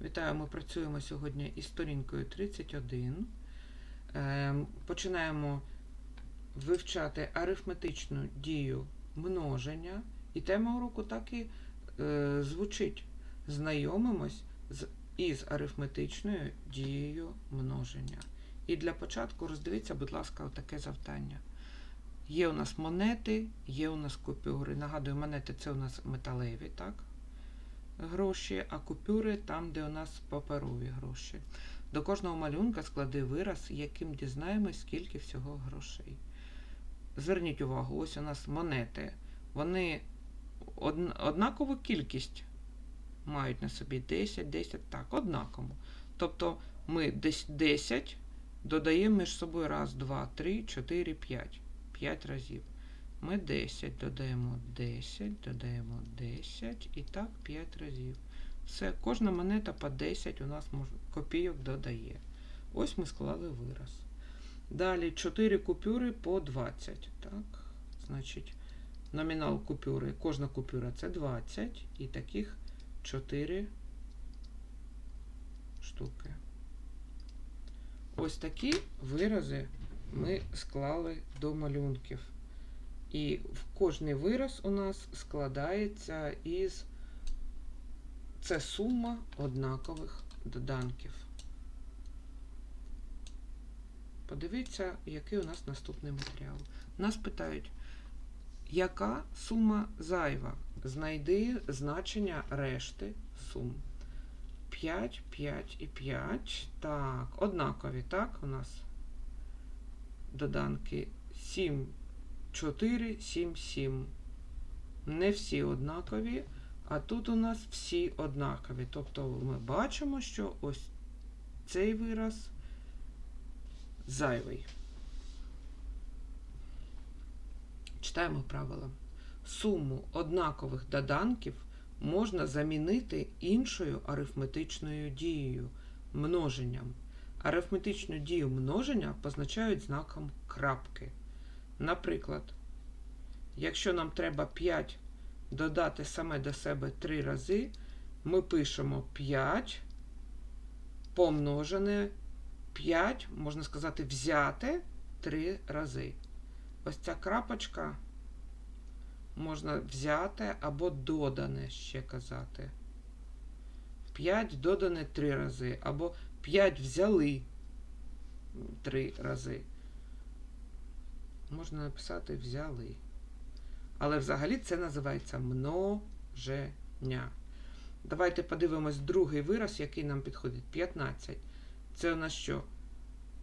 Вітаю, ми працюємо сьогодні із сторінкою 31. Ем, Починаємо вивчати арифметичну дію множення. І тема уроку так і е, звучить. Знайомимось із арифметичною дією множення. І для початку роздивіться, будь ласка, таке завдання. Є у нас монети, є у нас купюри. Нагадую, монети це у нас металеві, так? Гроші, а купюри там, де у нас паперові гроші. До кожного малюнка склади вираз, яким дізнаємось, скільки всього грошей. Зверніть увагу, ось у нас монети. Вони однакову кількість мають на собі 10, 10, так, однаково. Тобто ми десь 10 додаємо між собою раз, два, три, чотири, п'ять. 5 разів. Ми 10 додаємо 10, додаємо 10 і так 5 разів. Все, кожна монета по 10 у нас копійок додає. Ось ми склали вираз. Далі 4 купюри по 20. Так, значить, номінал купюри, кожна купюра це 20, і таких 4 штуки. Ось такі вирази ми склали до малюнків. І кожний вираз у нас складається із це сума однакових доданків. Подивіться, який у нас наступний матеріал. Нас питають, яка сума зайва? Знайди значення решти сум. 5, 5 і 5. Так, однакові, так, у нас доданки 7, 4, 7, 7. Не всі однакові, а тут у нас всі однакові. Тобто ми бачимо, що ось цей вираз зайвий. Читаємо правила. Суму однакових доданків можна замінити іншою арифметичною дією множенням. Арифметичну дію множення позначають знаком крапки. Наприклад, якщо нам треба 5 додати саме до себе 3 рази, ми пишемо 5 помножене 5, можна сказати, взяте 3 рази. Ось ця крапочка можна взяти або додане ще казати. 5 додане 3 рази, або 5 взяли 3 рази. Можна написати взяли. Але взагалі це називається множення. Давайте подивимось другий вираз, який нам підходить. 15. Це у нас що?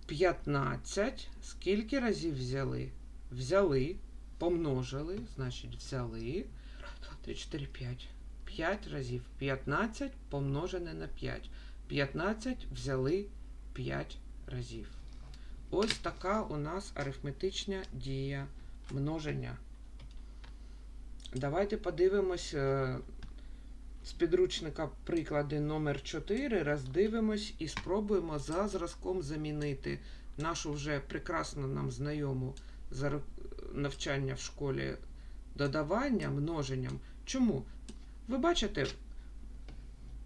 15. Скільки разів взяли? Взяли, помножили, значить взяли. 2, 3, 4, 5. 5 разів. 15 помножене на 5. 15 взяли 5 разів. Ось така у нас арифметична дія множення. Давайте подивимось е, з підручника приклади номер 4 роздивимось і спробуємо за зразком замінити нашу вже прекрасно нам знайому навчання в школі додавання множенням. Чому? Ви бачите,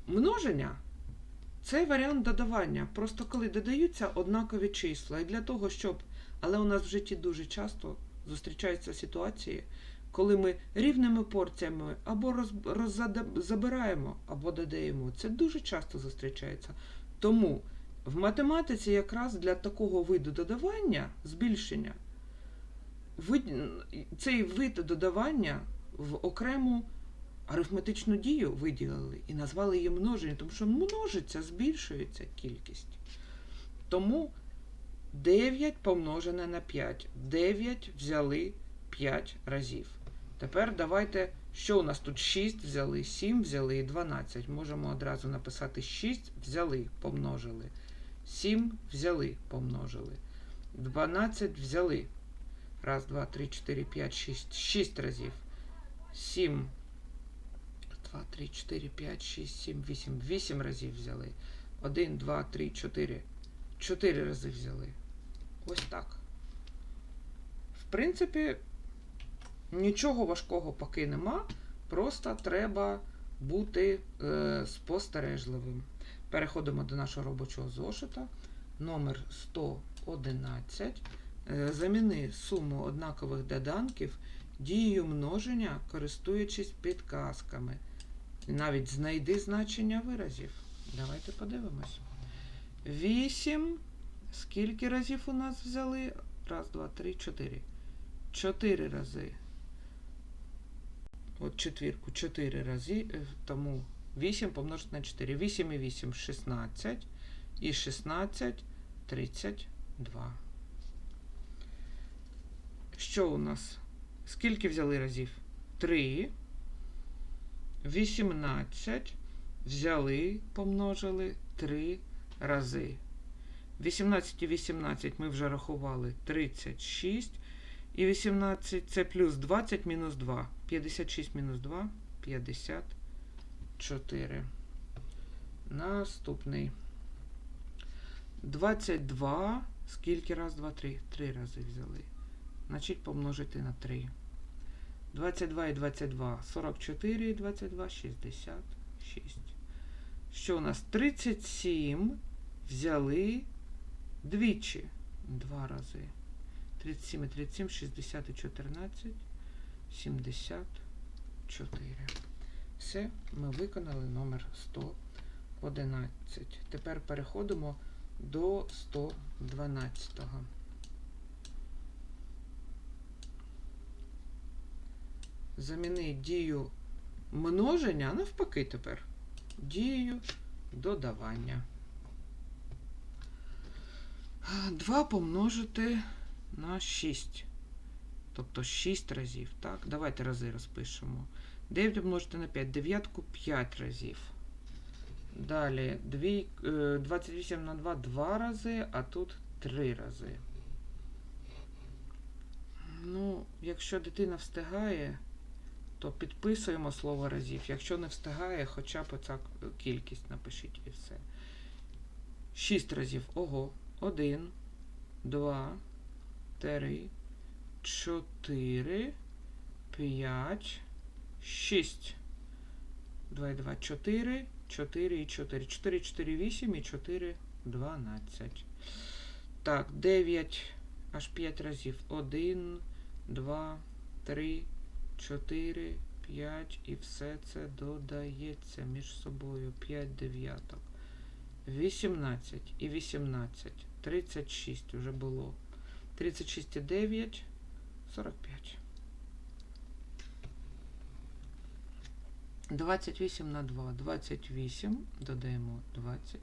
множення це варіант додавання. Просто коли додаються однакові числа. І для того, щоб. Але у нас в житті дуже часто зустрічаються ситуації, коли ми рівними порціями або роз, забираємо, або додаємо. Це дуже часто зустрічається. Тому в математиці якраз для такого виду додавання, збільшення, вид- цей вид додавання в окрему арифметичну дію виділили і назвали її множення, тому що множиться, збільшується кількість. Тому 9 помножене на 5. 9 взяли 5 разів. Тепер давайте, що у нас тут 6 взяли, 7 взяли і 12. Можемо одразу написати 6 взяли, помножили. 7 взяли, помножили. 12 взяли. Раз, два, три, чотири, п'ять, шість. 6 разів. 7 2, 3, 4, 5, 6, 7, 8. 8 разів взяли. 1, 2, 3, 4. 4 рази взяли. Ось так. В принципі, нічого важкого поки нема. Просто треба бути е, спостережливим. Переходимо до нашого робочого зошита. Номер 111. Е, Заміни суму однакових доданків дією множення, користуючись підказками. Навіть знайди значення виразів. Давайте подивимось. 8. Скільки разів у нас взяли? Раз, два, три, чотири. Чотири рази. От четвірку 4 рази, е, тому 8 помножити на 4. 8 і 8 16. І 16 32. Що у нас? Скільки взяли разів? 3. 18 взяли, помножили 3 рази. 18 і 18 ми вже рахували 36. І 18 це плюс 20 мінус 2. 56 мінус 2 54. Наступний. 22. Скільки раз, 2, 3? 3 рази взяли. Значить помножити на 3. 22 і 22. 44 і 22, 66. Що у нас? 37 взяли двічі. Два рази. 37 і 37, 60 і 14, 74. Все, ми виконали номер 111. Тепер переходимо до 112. Заміни дію множення, навпаки тепер. Дію додавання. 2 помножити на 6. Тобто 6 разів. Так? Давайте рази розпишемо. 9 помножити на 5. Дев'ятку 5 разів. Далі дві- е, 28 на 2 2 рази, а тут 3 рази. Ну, якщо дитина встигає, то підписуємо слово разів. Якщо не встигає, хоча б оця кількість напишіть і все. 6 разів. Ого. 1, 2, 3, 4, 5, 6. 2 і 2, 4, 4 і 4. 4, 4, 8 і 4, 12. Так, 9, аж 5 разів. 1, 2, 3, 4, 5 і все це додається між собою. 5 дев'яток. 18 і 18. 36 вже було. 36 і 9, 45. 28 на 2. 28. Додаємо 20.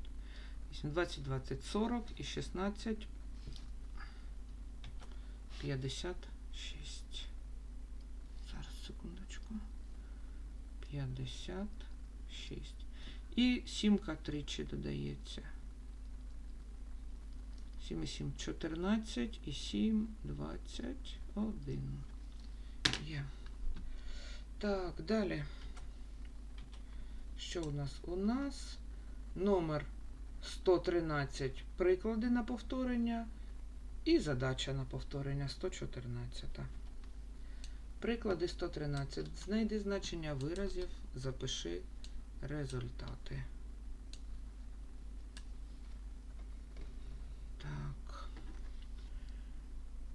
20, 20, 40 і 16. 56. Зараз, секундочку. 56. І сімка тричі додається. 7 і 7, 14 і 7, 21. Є. Так, далі. Що у нас? У нас номер 113 приклади на повторення і задача на повторення 114. Приклади 113. Знайди значення виразів, запиши результати. Так.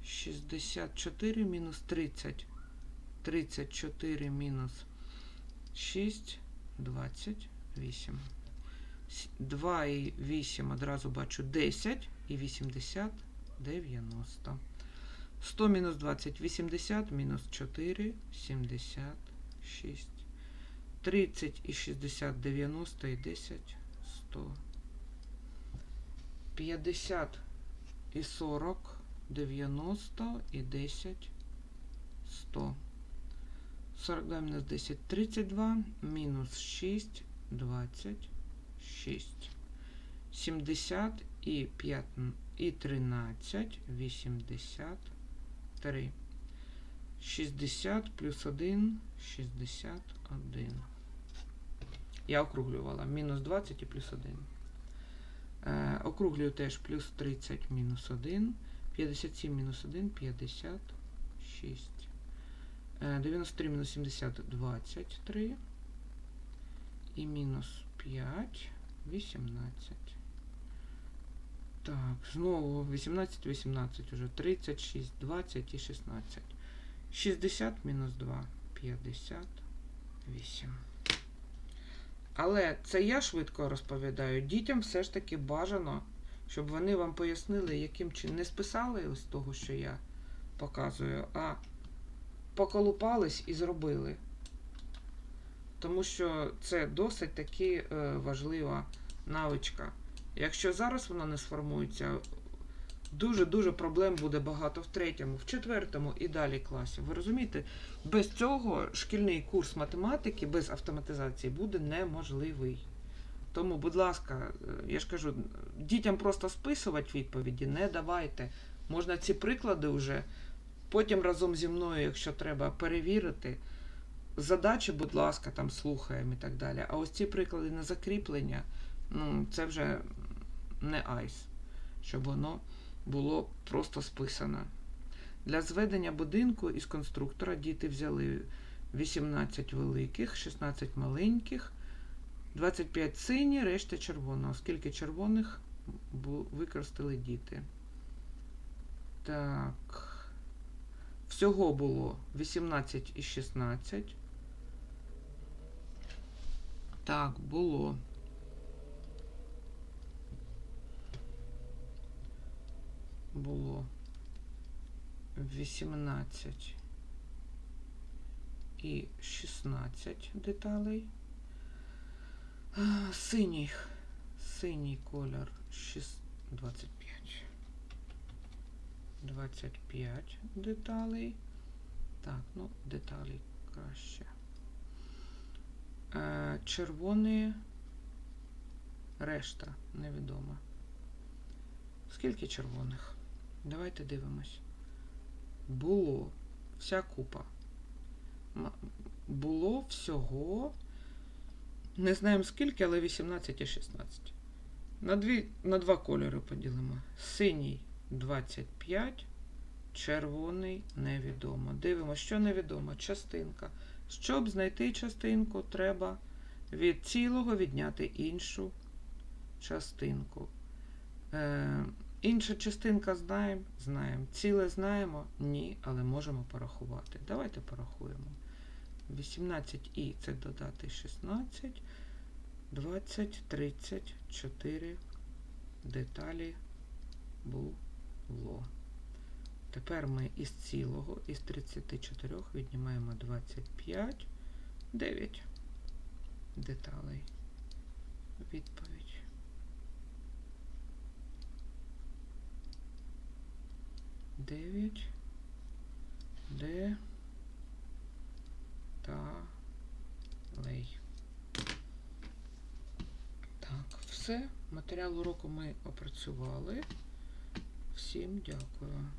64 мінус 30. 34 мінус 6, 28. 2 і 8 одразу бачу 10 і 80, 90. 100 мінус 20, 80, мінус 4, 76. 30 і 60, 90 і 10, 100. 50 і 40, 90 і 10, 100. 42 мінус 10, 32, мінус 6, 26. 70 і 5, і 13, 83. 60 плюс 1, 61. Я округлювала. Мінус 20 і плюс 1. Е, округлюю теж плюс 30 мінус 1. 57 мінус 1, 56. Е, 93 мінус 70, 23. і мінус 5, 18. Так, знову 18, 18 уже 36, 20 і 16. 60 мінус 2, 58. Але це я швидко розповідаю. Дітям все ж таки бажано, щоб вони вам пояснили, яким чином не списали ось того, що я показую, а поколупались і зробили. Тому що це досить таки е, важлива навичка. Якщо зараз вона не сформується, дуже-дуже проблем буде багато в третьому, в четвертому і далі класі. Ви розумієте, без цього шкільний курс математики без автоматизації буде неможливий. Тому, будь ласка, е, я ж кажу, дітям просто списувати відповіді не давайте. Можна ці приклади вже потім разом зі мною, якщо треба, перевірити. Задачі, будь ласка, там слухаємо і так далі. А ось ці приклади на закріплення, ну, це вже не айс, щоб воно було просто списано. Для зведення будинку із конструктора діти взяли 18 великих, 16 маленьких, 25 сині, решта червоного. Скільки червоних використали діти? Так. Всього було 18 і 16. Так, було. Було 18 і 16 деталей. Синій, синій колір 6, 25. 25 деталей. Так, ну, деталі краще. Е, червоний решта невідома. Скільки червоних? Давайте дивимось. Було вся купа. Було всього. Не знаємо скільки, але 18 і 16. На, дві, на два кольори поділимо. Синій 25, червоний невідомо. Дивимося, що невідомо. Частинка. Щоб знайти частинку, треба від цілого відняти іншу частинку. Е, інша частинка знаємо? Знаємо. Ціле знаємо? Ні, але можемо порахувати. Давайте порахуємо. 18і це додати 16, 20, 30, 4 деталі було. Тепер ми із цілого, із 34 віднімаємо 25, 9 деталей. Відповідь. Дев'ять. Де. Талей. Так, все. Матеріал уроку ми опрацювали. Всім дякую.